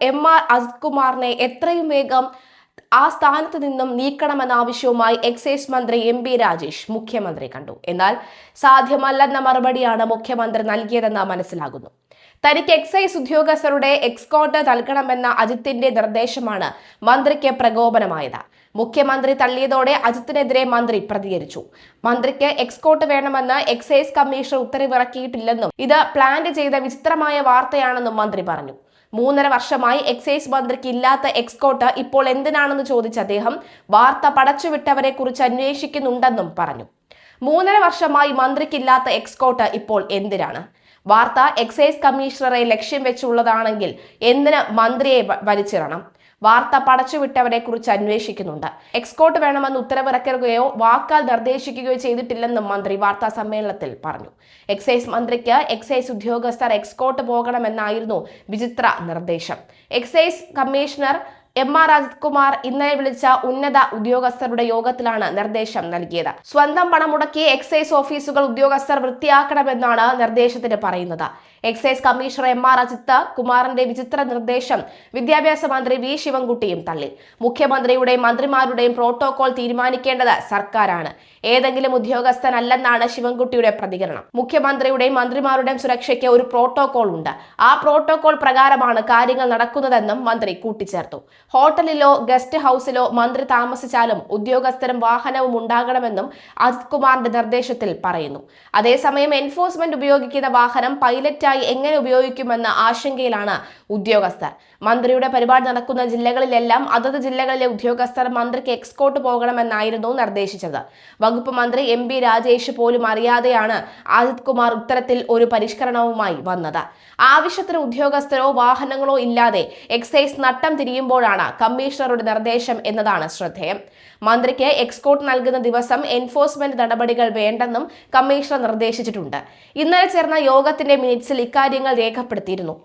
M R Ajith കുമാറിനെ എത്രയും വേഗം ആ സ്ഥാനത്ത് നിന്നും നീക്കണമെന്ന ആവശ്യവുമായി എക്സൈസ് മന്ത്രി എം പി രാജേഷ് മുഖ്യമന്ത്രി കണ്ടു. എന്നാൽ സാധ്യമല്ലെന്ന മറുപടിയാണ് മുഖ്യമന്ത്രി നൽകിയതെന്ന് മനസ്സിലാകുന്നു. തനിക്ക് എക്സൈസ് ഉദ്യോഗസ്ഥരുടെ എക്സ്കോട്ട് നൽകണമെന്ന അജിത്തിന്റെ നിർദ്ദേശമാണ് മന്ത്രിക്ക് പ്രകോപനമായത്. മുഖ്യമന്ത്രി തള്ളിയതോടെ അജിത്തിനെതിരെ മന്ത്രി പ്രതികരിച്ചു. മന്ത്രിക്ക് എക്സ്കോട്ട് വേണമെന്ന് എക്സൈസ് കമ്മീഷണർ ഉത്തരവിറക്കിയിട്ടില്ലെന്നും ഇത് പ്ലാന്റ് ചെയ്ത വിചിത്രമായ വാർത്തയാണെന്നും മന്ത്രി പറഞ്ഞു. മൂന്നര വർഷമായി എക്സൈസ് മന്ത്രിക്ക് ഇല്ലാത്ത എക്സ്കോട്ട് ഇപ്പോൾ എന്തിനാണെന്ന് ചോദിച്ച അദ്ദേഹം വാർത്ത പടച്ചുവിട്ടവരെ കുറിച്ച് അന്വേഷിക്കുന്നുണ്ടെന്നും പറഞ്ഞു. മൂന്നര വർഷമായി മന്ത്രിക്കില്ലാത്ത എക്സ്കോട്ട് ഇപ്പോൾ എന്തിനാണ്? വാർത്ത എക്സൈസ് കമ്മീഷണറെ ലക്ഷ്യം വെച്ചുള്ളതാണെങ്കിൽ എന്തിന് മന്ത്രിയെ വലിച്ചിടണം? വാർത്ത പടച്ചുവിട്ടവരെ കുറിച്ച് അന്വേഷിക്കുന്നുണ്ട്. എക്സ്കോട്ട് വേണമെന്ന് ഉത്തരവിറക്കുകയോ വാക്കാൽ നിർദ്ദേശിക്കുകയോ ചെയ്തിട്ടില്ലെന്നും മന്ത്രി വാർത്താ സമ്മേളനത്തിൽ പറഞ്ഞു. എക്സൈസ് മന്ത്രിക്ക് എക്സൈസ് ഉദ്യോഗസ്ഥർ എക്സ്കോട്ട് പോകണമെന്നായിരുന്നു വിചിത്ര നിർദ്ദേശം. Excise commissioner M R Ajith Kumar ഇന്നലെ വിളിച്ച ഉന്നത ഉദ്യോഗസ്ഥരുടെ യോഗത്തിലാണ് നിർദ്ദേശം നൽകിയത്. സ്വന്തം പണം മുടക്കി എക്സൈസ് ഓഫീസുകൾ ഉദ്യോഗസ്ഥർ വൃത്തിയാക്കണമെന്നാണ് നിർദ്ദേശത്തിന് പറയുന്നത്. Excise commissioner M R Ajith കുമാറിന്റെ വിചിത്ര നിർദ്ദേശം വിദ്യാഭ്യാസ മന്ത്രി വി ശിവൻകുട്ടിയും തള്ളി. മുഖ്യമന്ത്രിയുടെയും മന്ത്രിമാരുടെയും പ്രോട്ടോകോൾ തീരുമാനിക്കേണ്ടത് സർക്കാരാണ്. ഏതെങ്കിലും ഉദ്യോഗസ്ഥനല്ലെന്നാണ് ശിവൻകുട്ടിയുടെ പ്രതികരണം. മുഖ്യമന്ത്രിയുടെയും മന്ത്രിമാരുടെയും സുരക്ഷയ്ക്ക് ഒരു പ്രോട്ടോകോൾ ഉണ്ട്. ആ പ്രോട്ടോകോൾ പ്രകാരമാണ് കാര്യങ്ങൾ നടക്കുന്നതെന്നും മന്ത്രി കൂട്ടിച്ചേർത്തു. ഹോട്ടലിലോ ഗസ്റ്റ് ഹൌസിലോ മന്ത്രി താമസിച്ചാലും ഉദ്യോഗസ്ഥരും വാഹനവും ഉണ്ടാകണമെന്നും അജിത് കുമാറിന്റെ നിർദ്ദേശത്തിൽ പറയുന്നു. അതേസമയം എൻഫോഴ്സ്മെന്റ് ഉപയോഗിക്കുന്ന വാഹനം പൈലറ്റായി എങ്ങനെ ഉപയോഗിക്കുമെന്ന ആശങ്കയിലാണ് ഉദ്യോഗസ്ഥർ. മന്ത്രിയുടെ പരിപാടി നടക്കുന്ന ജില്ലകളിലെല്ലാം അതത് ജില്ലകളിലെ ഉദ്യോഗസ്ഥർ മന്ത്രിക്ക് എക്സ്കോട്ട് പോകണമെന്നായിരുന്നു നിർദ്ദേശിച്ചത്. വകുപ്പ് മന്ത്രി എം ബി രാജേഷ് പോലും അറിയാതെയാണ് അജിത് കുമാർ ഉത്തരത്തിൽ ഒരു പരിഷ്കരണവുമായി വന്നത്. ആവശ്യത്തിന് ഉദ്യോഗസ്ഥരോ വാഹനങ്ങളോ ഇല്ലാതെ എക്സൈസ് നട്ടം തിരിയുമ്പോഴാണ് കമ്മീഷണറുടെ നിർദ്ദേശം എന്നതാണ് ശ്രദ്ധേയം. മന്ത്രിക്ക് എക്സ്കോട്ട് നൽകുന്ന ദിവസം എൻഫോഴ്സ്മെന്റ് നടപടികൾ വേണ്ടെന്നും കമ്മീഷണർ നിർദ്ദേശിച്ചിട്ടുണ്ട്. ഇന്നലെ ചേർന്ന യോഗത്തിന്റെ മിനിറ്റ്സിൽ ഇക്കാര്യങ്ങൾ രേഖപ്പെടുത്തിയിരുന്നു.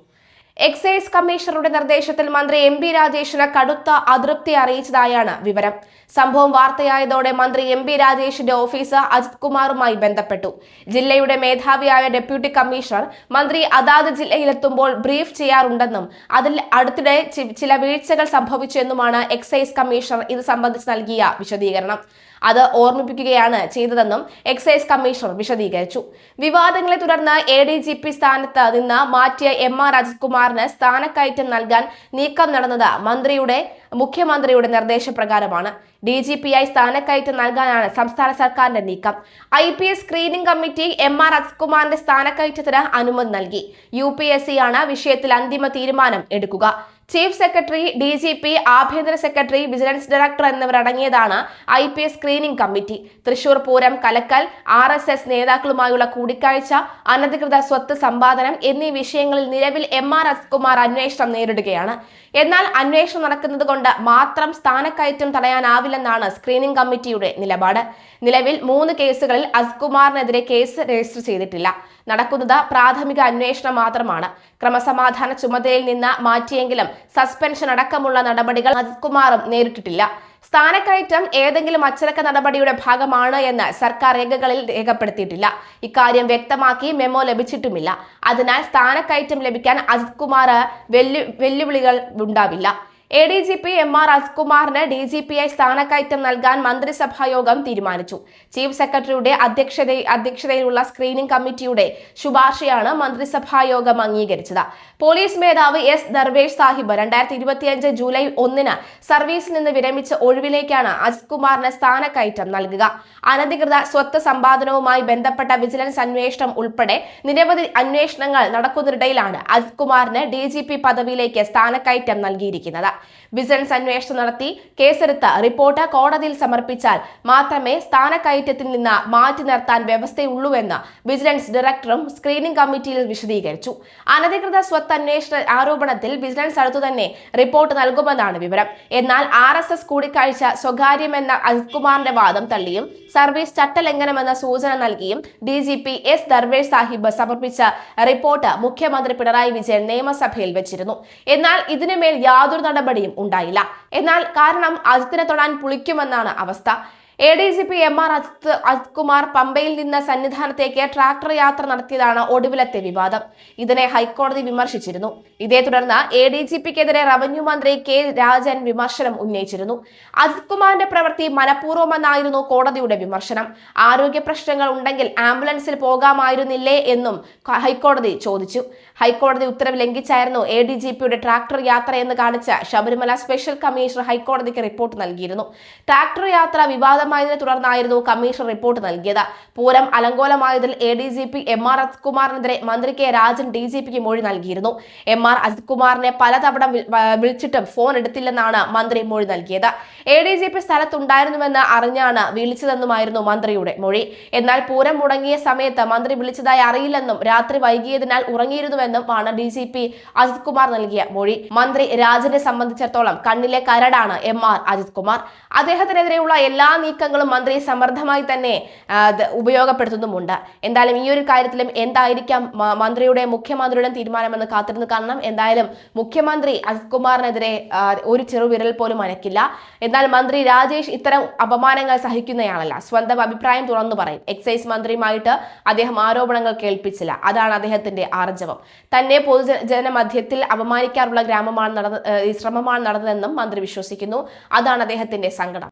എക്സൈസ് കമ്മീഷണറുടെ നിർദ്ദേശത്തിൽ മന്ത്രി എം പി രാജേഷിന് കടുത്ത അതൃപ്തി അറിയിച്ചതായാണ് വിവരം. സംഭവം വാർത്തയായതോടെ മന്ത്രി എം പി രാജേഷിന്റെ ഓഫീസ് അജിത് കുമാറുമായി ബന്ധപ്പെട്ടു. ജില്ലയുടെ മേധാവിയായ ഡെപ്യൂട്ടി കമ്മീഷണർ മന്ത്രി അതാത് ജില്ലയിലെത്തുമ്പോൾ ബ്രീഫ് ചെയ്യാറുണ്ടെന്നും അതിൽ അടുത്തിടെ ചില വീഴ്ചകൾ സംഭവിച്ചെന്നുമാണ് എക്സൈസ് കമ്മീഷണർ ഇത് സംബന്ധിച്ച് നൽകിയ വിശദീകരണം. അത് ഓർമ്മിപ്പിക്കുകയാണ് ചെയ്തതെന്നും എക്സൈസ് കമ്മീഷണർ വിശദീകരിച്ചു. വിവാദങ്ങളെ തുടർന്ന് എ ഡി ജി പി സ്ഥാനത്ത് നിന്ന് മാറ്റിയ എം ആർ അജിത് കുമാറിന് സ്ഥാനക്കയറ്റം നൽകാൻ നീക്കം നടന്നത് മന്ത്രിയുടെ മുഖ്യമന്ത്രിയുടെ നിർദ്ദേശപ്രകാരമാണ്. ഡി ജി പി ആയി സ്ഥാനക്കയറ്റം നൽകാനാണ് സംസ്ഥാന സർക്കാരിന്റെ നീക്കം. I P S screening committee M R Ajith കുമാറിന്റെ സ്ഥാനക്കയറ്റത്തിന് അനുമതി നൽകി. യു പി എസ് സി ആണ് വിഷയത്തിൽ അന്തിമ തീരുമാനം എടുക്കുക. Chief secretary D G P ആഭ്യന്തര secretary vigilance director എന്നിവരടങ്ങിയതാണ് I P S screening committee. Thrissur Pooram കലക്കൽ R S S നേതാക്കളുമായുള്ള കൂടിക്കാഴ്ച അനധികൃത സ്വത്ത് സമ്പാദനം എന്നീ വിഷയങ്ങളിൽ നിലവിൽ എം ആർ എസ് കുമാർ അന്വേഷണം നേരിടുകയാണ്. എന്നാൽ അന്വേഷണം നടക്കുന്നത് കൊണ്ട് മാത്രം സ്ഥാനക്കയറ്റം തടയാനാവില്ലെന്നാണ് സ്ക്രീനിംഗ് കമ്മിറ്റിയുടെ നിലപാട്. നിലവിൽ മൂന്ന് കേസുകളിൽ അസ്കുമാറിനെതിരെ കേസ് രജിസ്റ്റർ ചെയ്തിട്ടില്ല. നടക്കുന്നത് പ്രാഥമിക അന്വേഷണം മാത്രമാണ്. ക്രമസമാധാന ചുമതലയിൽ നിന്ന് മാറ്റിയെങ്കിലും സസ്പെൻഷൻ അടക്കമുള്ള നടപടികൾ അജിത്കുമാറും നേരിട്ടിട്ടില്ല. സ്ഥാനക്കയറ്റം ഏതെങ്കിലും അച്ചടക്ക നടപടിയുടെ ഭാഗമാണ് എന്ന് സർക്കാർ രേഖകളിൽ രേഖപ്പെടുത്തിയിട്ടില്ല. ഇക്കാര്യം വ്യക്തമാക്കി മെമ്മോ ലഭിച്ചിട്ടുമില്ല. അതിനാൽ സ്ഥാനക്കയറ്റം ലഭിക്കാൻ അജിത് കുമാർ വെല്ലു വെല്ലുവിളികൾ ഉണ്ടാവില്ല. A D G P M R അജ്കുമാറിന് D G P ആയി സ്ഥാനക്കയറ്റം നൽകാൻ മന്ത്രിസഭാ യോഗം തീരുമാനിച്ചു. ചീഫ് സെക്രട്ടറിയുടെ അധ്യക്ഷത അധ്യക്ഷതയിലുള്ള സ്ക്രീനിംഗ് കമ്മിറ്റിയുടെ ശുപാർശയാണ് മന്ത്രിസഭാ യോഗം അംഗീകരിച്ചത്. പോലീസ് മേധാവി എസ് ദർവേഷ് സാഹിബ് രണ്ടായിരത്തി ഇരുപത്തിയഞ്ച് ജൂലൈ ഒന്നിന് സർവീസിൽ നിന്ന് വിരമിച്ച ഒഴിവിലേക്കാണ് അസ്കുമാറിന് സ്ഥാനക്കയറ്റം നൽകുക. അനധികൃത സ്വത്ത് സമ്പാദനവുമായി ബന്ധപ്പെട്ട വിജിലൻസ് അന്വേഷണം ഉൾപ്പെടെ നിരവധി അന്വേഷണങ്ങൾ നടക്കുന്നതിനിടയിലാണ് അജിത് ഡി ജി പി പദവിയിലേക്ക് സ്ഥാനക്കയറ്റം നൽകിയിരിക്കുന്നത്. വിജിലൻസ് അന്വേഷണം നടത്തി കേസെടുത്ത് റിപ്പോർട്ട് കോടതിയിൽ സമർപ്പിച്ചാൽ മാത്രമേ സ്ഥാനക്കയറ്റത്തിൽ നിന്ന് മാറ്റി നിർത്താൻ വ്യവസ്ഥയുള്ളൂവെന്ന് വിജിലൻസ് ഡയറക്ടറും സ്ക്രീനിംഗ് കമ്മിറ്റിയിൽ വിശദീകരിച്ചു. അനധികൃത സ്വത്ത് അന്വേഷണ ആരോപണത്തിൽ വിജിലൻസ് അടുത്തുതന്നെ റിപ്പോർട്ട് നൽകുമെന്നാണ് വിവരം. എന്നാൽ ആർ എസ് എസ് കൂടിക്കാഴ്ച സ്വകാര്യമെന്ന അജിത്കുമാറിന്റെ വാദം തള്ളിയും സർവീസ് ചട്ടലംഘനമെന്ന സൂചന നൽകിയും D G P S Darvesh Sahib സമർപ്പിച്ച റിപ്പോർട്ട് മുഖ്യമന്ത്രി പിണറായി വിജയൻ നിയമസഭയിൽ വെച്ചിരുന്നു. എന്നാൽ ഇതിനുമേൽ യാതൊരു നടപടിയും ഉണ്ടായില്ല. എന്നാൽ കാരണം അജിത്തിനെ തൊടാൻ പുളിക്കുമെന്നാണ് അവസ്ഥ. A D G P M R Ajith Ajith Kumar പമ്പയിൽ നിന്ന് സന്നിധാനത്തേക്ക് ട്രാക്ടർ യാത്ര നടത്തിയതാണ് ഒടുവിലത്തെ വിവാദം. ഇതിനെ ഹൈക്കോടതി വിമർശിച്ചിരുന്നു. ഇതേ തുടർന്ന് എ ഡി ജി പിക്കെതിരെ റവന്യൂ മന്ത്രി കെ രാജൻ വിമർശനം ഉന്നയിച്ചിരുന്നു. അജിത് കുമാറിന്റെ പ്രവൃത്തി മനഃപൂർവമെന്നായിരുന്നു കോടതിയുടെ വിമർശനം. ആരോഗ്യ പ്രശ്നങ്ങൾ ഉണ്ടെങ്കിൽ ആംബുലൻസിൽ പോകാമായിരുന്നില്ലേ എന്നും ഹൈക്കോടതി ചോദിച്ചു. ഹൈക്കോടതി ഉത്തരവ് ലംഘിച്ചായിരുന്നു എ ഡി ജി പിയുടെ ട്രാക്ടർ യാത്ര എന്ന് കാണിച്ച ശബരിമല സ്പെഷ്യൽ കമ്മീഷണർ ഹൈക്കോടതിക്ക് റിപ്പോർട്ട് നൽകിയിരുന്നു. ട്രാക്ടർ യാത്ര വിവാദമായതിനെ തുടർന്നായിരുന്നു കമ്മീഷൻ റിപ്പോർട്ട് നൽകിയത്. Pooram അലങ്കോലമായതിൽ A D G P M R Ajith കുമാറിനെതിരെ മന്ത്രി കെ രാജൻ ഡി ജി പിക്ക് മൊഴി നൽകിയിരുന്നു. എം ആർ അജിത് കുമാറിനെ പലതവണ വിളിച്ചിട്ടും ഫോൺ എടുത്തില്ലെന്നാണ് മന്ത്രി മൊഴി നൽകിയത്. എ ഡി ജി പി സ്ഥലത്തുണ്ടായിരുന്നുവെന്ന് അറിഞ്ഞാണ് വിളിച്ചതെന്നുമായിരുന്നു മന്ത്രിയുടെ മൊഴി. എന്നാൽ പൂരം മുടങ്ങിയ സമയത്ത് മന്ത്രി വിളിച്ചതായി അറിയില്ലെന്നും രാത്രി വൈകിയതിനാൽ ഉറങ്ങിയിരുന്നുവെന്നും ആണ് D G P Ajith Kumar നൽകിയ മൊഴി. മന്ത്രി രാജനെ സംബന്ധിച്ചിടത്തോളം കണ്ണിലെ കരടാണ് എം ആർ അജിത് കുമാർ അദ്ദേഹത്തിനെതിരെയുള്ള എല്ലാ നീക്കങ്ങളും മന്ത്രി സമർത്ഥമായി തന്നെ ഉപയോഗപ്പെടുത്തുന്നുമുണ്ട്. എന്തായാലും ഈ ഒരു കാര്യത്തിലും എന്തായിരിക്കാം മന്ത്രിയുടെ മുഖ്യമന്ത്രിയുടെ തീരുമാനമെന്ന് കാത്തിരുന്ന് കാണണം. എന്തായാലും മുഖ്യമന്ത്രി അജിത് കുമാറിനെതിരെ ഒരു ചെറുവിരൽ പോലും അനക്കില്ല. എന്നാൽ മന്ത്രി രാജേഷ് ഇത്തരം അപമാനങ്ങൾ സഹിക്കുന്നയാളല്ല. സ്വന്തം അഭിപ്രായം തുറന്നു പറയും. എക്സൈസ് മന്ത്രിയുമായിട്ട് അദ്ദേഹം ആരോപണങ്ങൾ കേൾപ്പിച്ചില്ല. അതാണ് അദ്ദേഹത്തിന്റെ ആർജവം. തന്നെ പൊതുജന മധ്യത്തിൽ അപമാനിക്കാറുള്ള ഗ്രാമമാണ് നടന്ന ശ്രമമാണ് നടന്നതെന്നും മന്ത്രി വിശ്വസിക്കുന്നു. അതാണ് അദ്ദേഹത്തിന്റെ സങ്കടം.